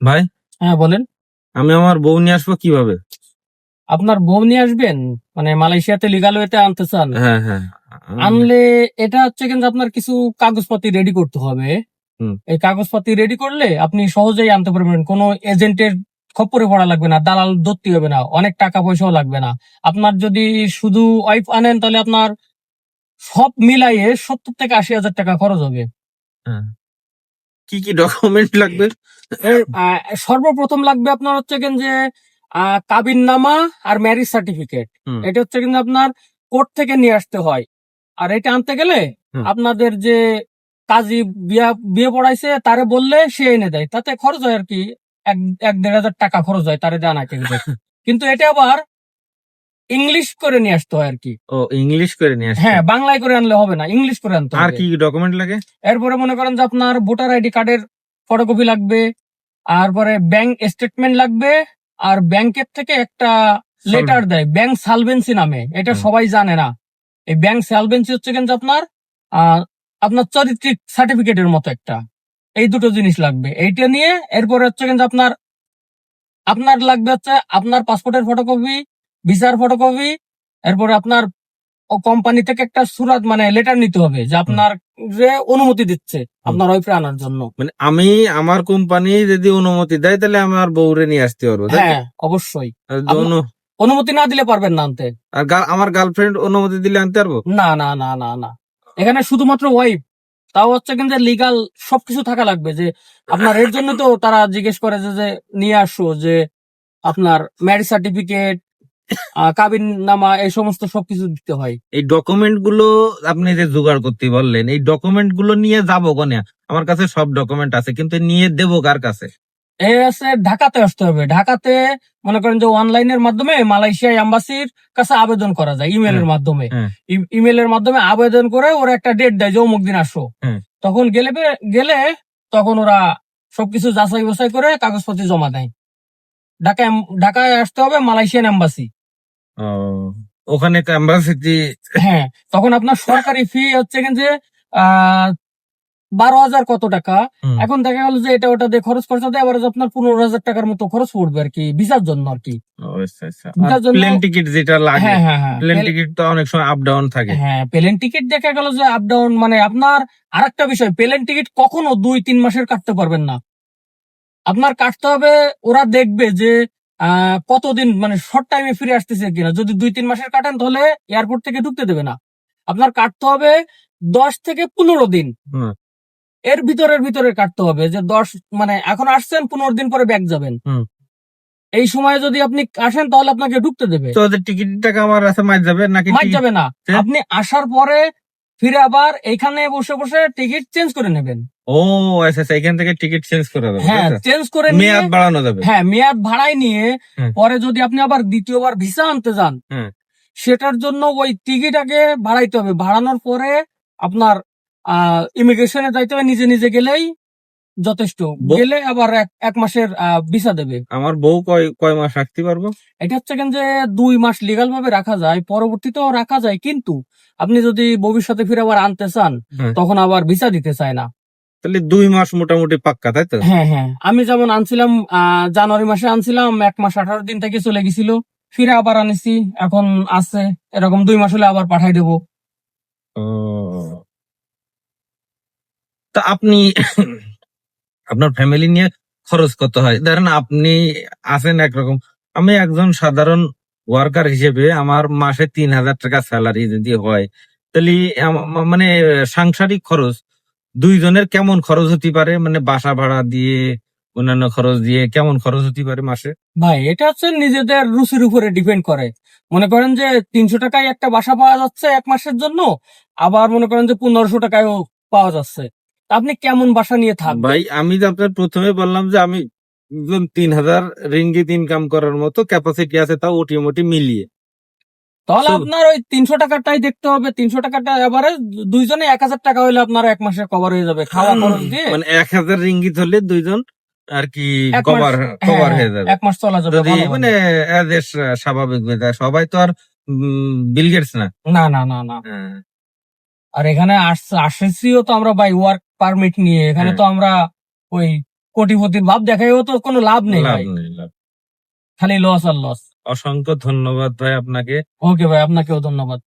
ভাই? হ্যাঁ বলেন। আমি আমার বউ নিয়ে আসব কীভাবে? আপনার বউ নিয়ে আসবেন? মানে মালয়েশিয়াতে লিগাল ওয়েতে আনতে চান? হ্যাঁ হ্যাঁ। আনলে এটা হচ্ছে কিন্তু আপনার কিছু কাগজপাতি রেডি করতে হবে। এই কাগজপাতি রেডি করলে আপনি সহজেই আনতে পারবেন। কোনো এজেন্টের খপ্পরে পড়া লাগবে না দালাল ধরতে হবে না অনেক টাকা পয়সাও লাগবে না। আপনার যদি শুধু ওয়াইফ আনেন তাহলে আপনার সব মিলাইয়ে সত্তর থেকে আশি হাজার টাকা খরচ হবে। কি কি ডকুমেন্ট লাগবে? সর্বপ্রথম লাগবে আপনার হচ্ছে কিন্তু যে কাবিন নামা আর ম্যারিজ সার্টিফিকেট এটা হচ্ছে কিন্তু আপনার কোর্ট থেকে নিয়ে আসতে হয়। আর এটা আনতে গেলে আপনাদের যে কাজী বিয়া বিয়ে পড়াইছে তারে বললে সে এনে দেয়। তাতে খরচ হয় আর কি এক এক দেড় হাজার টাকা খরচ হয় তারে জানা কিন্তু কিন্তু এটা আবার ইংলিশ করে নিয়ে আসতে হয় আর কি। ও ইংলিশ করে নিয়ে আসবে হ্যাঁ বাংলায় করে আনলে হবে না ইংলিশ করে আনতে আর কি ডকুমেন্ট লাগে? এরপরে মনে করেন যে আপনার ভোটার আইডি কার্ডের ফটোকপি লাগবে তারপরে ব্যাংক স্টেটমেন্ট লাগবে আর ব্যাংকের থেকে একটা লেটার দেয় ব্যাংক সালভেন্সি নামে। এটা সবাই জানে না। এই ব্যাংক সালভেন্সি হচ্ছে কিন্তু আপনার আপনার চারিত্রিক সার্টিফিকেটের মতো একটা। এই দুটো জিনিস লাগবে। এইটা নিয়ে এরপরে হচ্ছে কিন্তু আপনার আপনার লাগবে হচ্ছে আপনার পাসপোর্টের ফটোকপি ভিসার ফটোকপি এরপরে আপনার কোম্পানি থেকে একটা সুরাত মানে লেটার নিতে হবে যে আপনার যে অনুমতি দিচ্ছে আপনার ওয়াইফে আনার জন্য। মানে আমি আমার কোম্পানি যদি অনুমতি দেয় তাহলে আমার বউরে নিয়ে আসতে পারব হ্যাঁ অবশ্যই। অনুমতি না দিলে পারবেন না আনতে। আর আমার গার্লফ্রেন্ড অনুমতি দিলে আনতে পারব? না না না না না। এখানে শুধুমাত্র ওয়াইফ তাও হচ্ছে কিন্তু লিগাল সবকিছু থাকা লাগবে যে আপনার এর জন্য তো তারা জিজ্ঞেস করে যে যে নিয়ে আসো যে আপনার ম্যারেজ সার্টিফিকেট কাবিন নামা এই সমস্ত সবকিছু দিতে হয়। এই ডকুমেন্টগুলো আপনি যে জোগাড় করতে বললেন এই ডকুমেন্টগুলো নিয়ে যাব কোনে? আমার কাছে সব ডকুমেন্ট আছে কিন্তু নিয়ে দেবো কার কাছে? এ আছে ঢাকাতে আসতে হবে। ঢাকাতে মনে করেন যে অনলাইনের মাধ্যমে মালয়েশিয়া এম্বাসির কাছে আবেদন করা যায় ইমেলের মাধ্যমে। হ্যাঁ। ইমেলের মাধ্যমে আবেদন করে ওরা একটা ডেট দেয় যে অমুক দিন আসো। হ্যাঁ। তখন গেলে গেলে তখন ওরা সবকিছু যাচাই বাছাই করে কাগজপত্র জমা দেয়। ঢাকায় ঢাকায় আসতে হবে মালয়েশিয়ান এম্বাসি। ওখানে অ্যাম্বাসিতে হ্যাঁ তখন আপনার সরকারি ফি হচ্ছে যে বারো হাজার কত টাকা। এখন দেখা গেল যে এটা ওটা দিয়ে খরচ খরচা দেয় আবার আপনার পনেরো হাজার টাকার মতো খরচ পড়বে আর কি ভিসার জন্য আর কি। প্লেন টিকিট যেটা লাগে হ্যাঁ হ্যাঁ হ্যাঁ। প্লেন প্লে- টিকিট তো অনেক সময় আপ ডাউন থাকে। হ্যাঁ প্লেন টিকিট দেখা গেল যে আপ ডাউন মানে আপনার আরেকটা বিষয় প্লেন টিকিট কখনো দুই তিন মাসের কাটতে পারবেন না। আপনার কাটতে হবে ওরা দেখবে যে কতদিন মানে শর্ট টাইমে ফিরে আসতেছে কিনা? যদি দুই তিন মাসের কাটেন তাহলে এয়ারপোর্ট থেকে ঢুকতে দেবে না। আপনার কাটতে হবে দশ থেকে পনেরো দিন। হুম। এর ভিতরের ভিতরে কাটতে হবে যে দশ মানে এখন আসছেন পনেরো দিন পরে ব্যাক যাবেন। এই সময় যদি আপনি আসেন তাহলে আপনাকে ঢুকতে দেবে। তো ওদের টিকিট টাকা আমার মাইর যাবে নাকি যাবে না। হ্যাঁ? আপনি আসার পরে ফিরে আবার এখানে বসে বসে টিকিট চেঞ্জ করে নেবেন। ও আচ্ছা আচ্ছা এখান থেকে টিকিট চেঞ্জ করে দেবে হ্যাঁ চেঞ্জ করে নিয়ে মেয়াদ বাড়ানো যাবে। হ্যাঁ মেয়াদ ভাড়ায় নিয়ে পরে যদি আপনি আবার দ্বিতীয়বার ভিসা আনতে যান সেটার জন্য ওই টিকিট আগে ভাড়াইতে হবে। ভাড়ানোর পরে আপনার ইমিগ্রেশনে যাইতে হবে নিজে নিজে গেলেই যথেষ্ট। গেলে আবার এক মাসের ভিসা দেবে। আমার বউ কয় কয় মাস রাখতে পারব? এটা হচ্ছে কেন যে দুই মাস লিগাল ভাবে রাখা যায় পরবর্তীতেও রাখা যায় কিন্তু আপনি যদি ভবিষ্যতে ফিরে আবার আনতে চান। তখন আবার ভিসা দিতে চায় না। তাহলে দুই মাস মোটামুটি পাক্কা তাই তো? হ্যাঁ হ্যাঁ। আমি যেমন আনছিলাম জানুয়ারি মাসে আনছিলাম এক মাস আঠারো দিন থেকে চলে গেছিল। ফিরে আবার আনিছি এখন আছে এরকম দুই মাস হলে আবার পাঠাই দেবো। তা আপনি আপনার ফ্যামিলি নিয়ে খরচ কত হয়? ধরেন আপনি আছেন একরকম আমি একজন সাধারণ ওয়ার্কার হিসেবে আমার মাসে তিন হাজার টাকা স্যালারি যদি হয় তাহলে মানে সাংসারিক খরচ দুইজনের কেমন খরচ হতে পারে? মানে বাসা ভাড়া দিয়ে অন্যান্য খরচ দিয়ে কেমন খরচ হতে পারে মাসে? ভাই এটা হচ্ছে নিজেদের রুচির উপরে ডিপেন্ড করে। মনে করেন যে তিনশো টাকায় একটা বাসা পাওয়া যাচ্ছে এক মাসের জন্য আবার মনে করেন যে পনেরোশো টাকায়ও পাওয়া যাচ্ছে। আপনি কেমন বাসা নিয়ে থাকবেন? ভাই আমি তো আপনার প্রথমে বললাম যে আমি তিন হাজার রিঙ্গিত ইনকাম করার মতো ক্যাপাসিটি আছে তাও ওটি মোটি মিলিয়ে। তাহলে আপনার ওই তিনশো টাকাটাই দেখতে হবে। তিনশো টাকাটা এবারে দুইজনে এক হাজার টাকা হলে আপনার এক মাসে কভার হয়ে যাবে খাওয়া খরচ দিয়ে। মানে এক হাজার রিঙ্গিত হলে দুইজন আর কি কভার কভার হ্যাঁ, হয়ে যাবে। এক মাস চলা যাবে মানে স্বাভাবিক সবাই তো আর বিল গেটস না। না না না না। হ্যাঁ। আর এখানে আস- আসেছিও তো আমরা বাই ওয়ার্ক পারমিট নিয়ে এখানে হ্যাঁ। তো আমরা ওই কোটিপতির ভাব দেখাইও তো কোনো লাভ নেই লাভ লাভ। খালি লস আর লস অসংখ্য ধন্যবাদ ভাই আপনাকে। ওকে ভাই আপনাকেও ধন্যবাদ।